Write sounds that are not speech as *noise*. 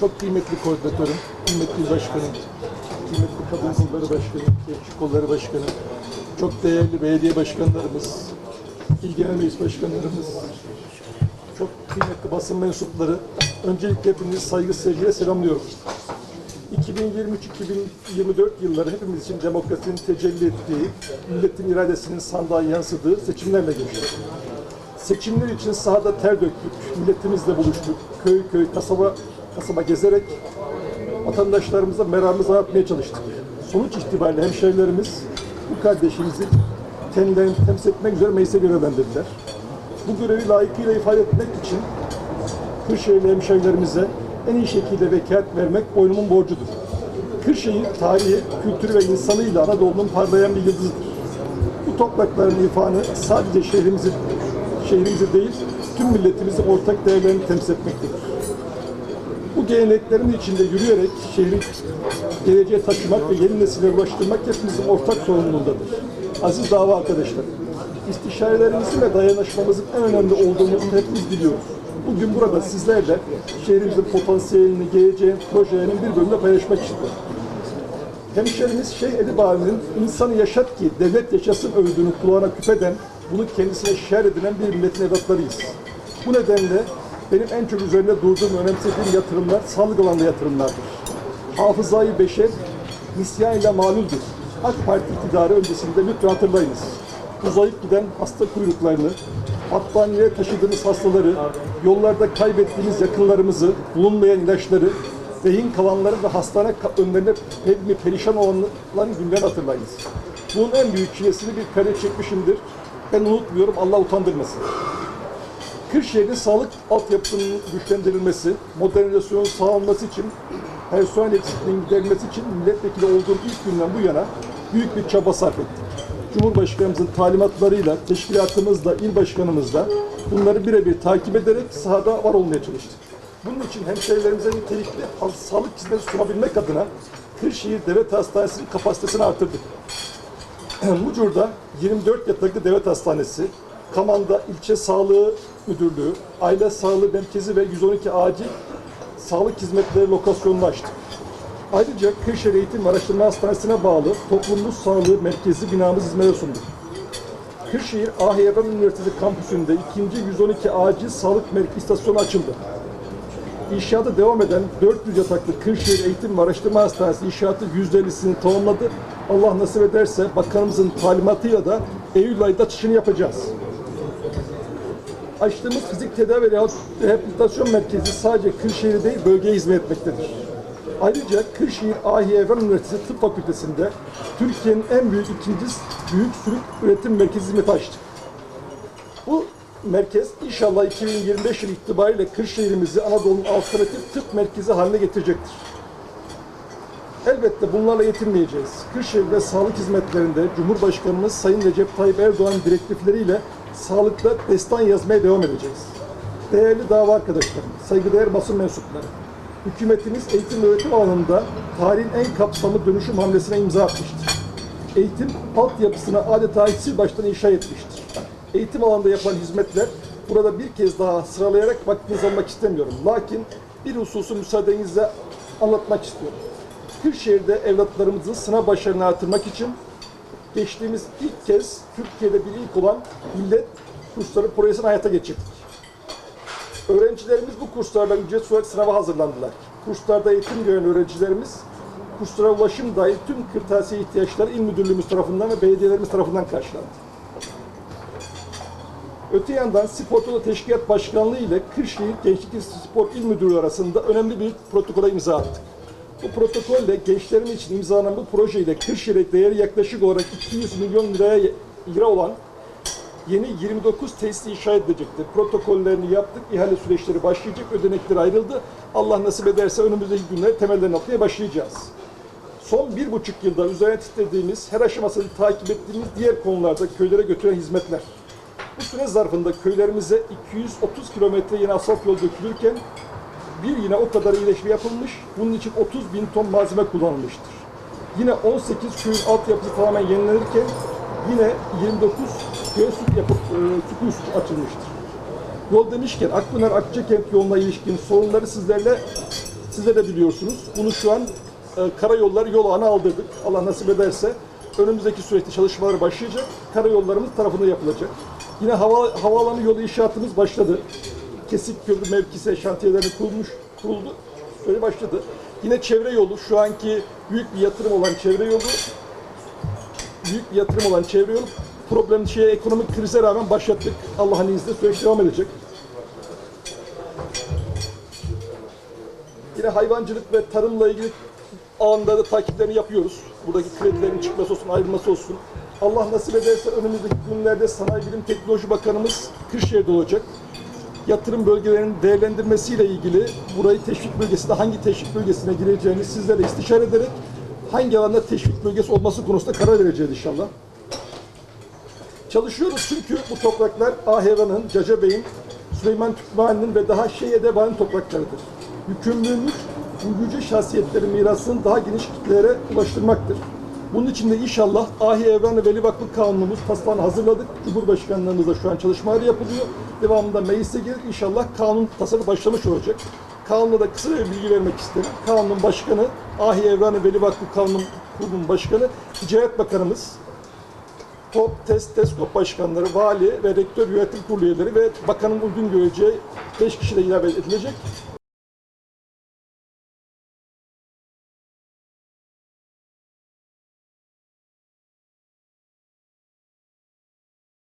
çok kıymetli koordinatörüm, kıymetli başkanım, kıymetli kadın kolları başkanı, gençlik kolları başkanı, çok değerli belediye başkanlarımız, il meclis başkanlarımız, çok kıymetli basın mensupları, öncelikle hepinizi saygı sevgiyle selamlıyorum. 2023-2024 yılları hepimiz için demokrasinin tecelli ettiği, milletin iradesinin sandığa yansıdığı seçimlerle geçti. Seçimler için sahada ter döktük, milletimizle buluştuk, köy köy, kasaba kasaba gezerek vatandaşlarımıza meramımızı anlatmaya çalıştık. Sonuç itibariyle hemşehrilerimiz bu kardeşimizi kendilerini temsil etmek üzere meclise görevlendirdiler. Bu görevi layıkıyla ifade etmek için Kırşehirli hemşehrilerimize en iyi şekilde vekalet vermek boynumun borcudur. Kırşehir tarihi, kültürü ve insanıyla Anadolu'nun parlayan bir yıldızıdır. Bu toprakların ifanı sadece şehrimizi, şehrimizi değil, tüm milletimizin ortak değerlerini temsil etmektedir. Bu geleneklerin içinde yürüyerek şehri geleceğe taşımak ve yeni nesillere ulaştırmak hepimizin ortak sorumluluğundadır. Aziz dava arkadaşlar, istişarelerimizin ve dayanışmamızın en önemli olduğunu hepimiz biliyoruz. Bugün burada sizlerle şehrimizin potansiyelini, geleceğin, projelerinin bir bölümünde paylaşmak istiyorum. Hemşerimiz Şeyh Edip abinin insanı yaşat ki devlet yaşasın övdüğünü kulağına küpeden, bunu kendisine şer edilen bir milletin evlatlarıyız. Bu nedenle benim en çok üzerinde durduğum, önemsediğim yatırımlar sağlık alanında yatırımlardır. Hafızayı beşer, nisyan ile maluldür. AK Parti iktidarı öncesinde lütfen hatırlayınız. Uzayıp giden hasta kuyruklarını, battaniyeye taşıdığımız hastaları, yollarda kaybettiğimiz yakınlarımızı, bulunmayan ilaçları, rehin kalanları ve hastane ka- önlerine pe- perişan olanların günlerini hatırlayınız. Bunun en büyük çilesini bir kare çekmişimdir. Ben unutmuyorum, Allah utandırmasın. Kırşehir'in sağlık altyapısının güçlendirilmesi, modernizasyonun sağlanması için, personel eksikliğinin giderilmesi için milletvekili olduğum ilk günden bu yana büyük bir çaba sarf ettik. Cumhurbaşkanımızın talimatlarıyla, teşkilatımızla, il başkanımızla bunları birebir takip ederek sahada var olmaya çalıştık. Bunun için hemşehrilerimize nitelikli sağlık hizmeti sunabilmek adına Kırşehir Devlet Hastanesi'nin kapasitesini artırdık. *clears throat* Mucur'da 24 yataklı devlet hastanesi, Kaman'da ilçe sağlığı müdürlüğü, aile sağlığı merkezi ve 112 acil sağlık hizmetleri lokasyonunu açtık. Ayrıca Kırşehir Eğitim ve Araştırma Hastanesi'ne bağlı toplumlu sağlığı merkezi binamız hizmete sunduk. Kırşehir Ahiyevran Üniversitesi kampüsünde ikinci 112 acil sağlık merkezi istasyonu açıldı. İnşaatı devam eden 400 yataklı Kırşehir Eğitim ve Araştırma Hastanesi inşaatı %50'sini tamamladı. Allah nasip ederse bakanımızın talimatıyla da Eylül ayında açışını yapacağız. Açtığımız fizik tedavi ve rehabilitasyon merkezi sadece Kırşehir'e değil bölgeye hizmet etmektedir. Ayrıca Kırşehir Ahi Evren Üniversitesi Tıp Fakültesi'nde Türkiye'nin en büyük ikinci büyük sürük üretim merkezi hizmeti açtık. Bu merkez inşallah 2025 yılı itibariyle Kırşehir'imizi Anadolu'nun alternatif tıp merkezi haline getirecektir. Elbette bunlarla yetinmeyeceğiz. Kırşehir'de sağlık hizmetlerinde Cumhurbaşkanımız Sayın Recep Tayyip Erdoğan'ın direktifleriyle sağlıkta destan yazmaya devam edeceğiz. Değerli dava arkadaşlarım, saygıdeğer basın mensupları, hükümetimiz eğitim ve öğretim alanında tarihin en kapsamlı dönüşüm hamlesine imza atmıştır. Eğitim altyapısına adeta sil baştan inşa etmiştir. Eğitim alanında yapılan hizmetler burada bir kez daha sıralayarak vaktinizi almak istemiyorum. Lakin bir hususu müsaadenizle anlatmak istiyorum. Kırşehir'de evlatlarımızı sınav başarını artırmak için geçtiğimiz ilk kez Türkiye'de bir ilk olan millet kursları projesini hayata geçirdik. Öğrencilerimiz bu kurslarla ücretsiz olarak sınava hazırlandılar. Kurslarda eğitim gören öğrencilerimiz kurslara ulaşım dahil tüm kırtasiye ihtiyaçları il müdürlüğümüz tarafından ve belediyelerimiz tarafından karşılandı. Öte yandan Spor Toto Teşkilat Başkanlığı ile Kırşehir Gençlik Spor İl Müdürlüğü arasında önemli bir protokole imza attık. Bu protokolle gençlerin için imzalanan bu projeyle Kırşehir'e değeri yaklaşık olarak 200 milyon liraya lira olan yeni 29 tesis inşa edilecektir. Protokollerini yaptık, ihale süreçleri başlayacak, ödenekler ayrıldı. Allah nasip ederse önümüzdeki günler temellerini atmaya başlayacağız. Son bir buçuk yılda üzerine titrediğimiz, her aşamasını takip ettiğimiz diğer konularda köylere götüren hizmetler. Bu süre zarfında köylerimize 230 kilometre yeni asfalt yol dökülürken bir yine o kadar iyileşme yapılmış. Bunun için 30 bin ton malzeme kullanılmıştır. Yine 18 köyün altyapısı tamamen yenilenirken yine 29 köy su yapıp e, su açılmıştır. Yol demişken Akpınar Akçakent yoluna ilişkin sorunları sizlerle Sizler de biliyorsunuz. Bunu şu an e, karayolları yol ağına aldırdık. Allah nasip ederse önümüzdeki süreçte çalışmalar başlayacak. Karayollarımız tarafında yapılacak. Yine hava, havaalanı yolu inşaatımız başladı. Kesik köprü mevkisi şantiyeleri kurulmuş, kuruldu. Böyle başladı. Yine çevre yolu, şu anki büyük bir yatırım olan çevre yolu, büyük bir yatırım olan çevre yolu problem şeye ekonomik krize rağmen başlattık. Allah'ın izniyle süreç devam edecek. Yine hayvancılık ve tarımla ilgili alanda da takiplerini yapıyoruz. Buradaki kredilerin çıkması olsun, ayrılması olsun. Allah nasip ederse önümüzdeki günlerde Sanayi Bilim Teknoloji Bakanımız Kırşehir'de olacak. Yatırım bölgelerinin değerlendirmesiyle ilgili burayı teşvik bölgesinde hangi teşvik bölgesine gireceğini sizlere istişare ederek hangi alanda teşvik bölgesi olması konusunda karar vereceğiz inşallah. Çalışıyoruz çünkü bu topraklar Aheva'nın, Caca Bey'in, Süleyman Türkmen'in ve daha şey edebanın topraklarıdır. Yükümlülüğümüz bu yüce şahsiyetlerin mirasını daha geniş kitlelere ulaştırmaktır. Bunun için de inşallah Ahi Evren ve Veli Vakfı Kanunumuz taslağını hazırladık. Cumhurbaşkanlığımızda şu an çalışmalar yapılıyor. Devamında meclise gelir. İnşallah kanun tasarı başlamış olacak. Kanunda da kısa bir bilgi vermek isterim. Kanunun başkanı, Ahi Evren ve Veli Vakfı Kanun Kurulu'nun başkanı, Ticaret Bakanımız, TOP, TES, TESKOP başkanları, vali ve rektör yönetim kurulu üyeleri ve bakanın uygun göreceği 5 kişi de ilave edilecek.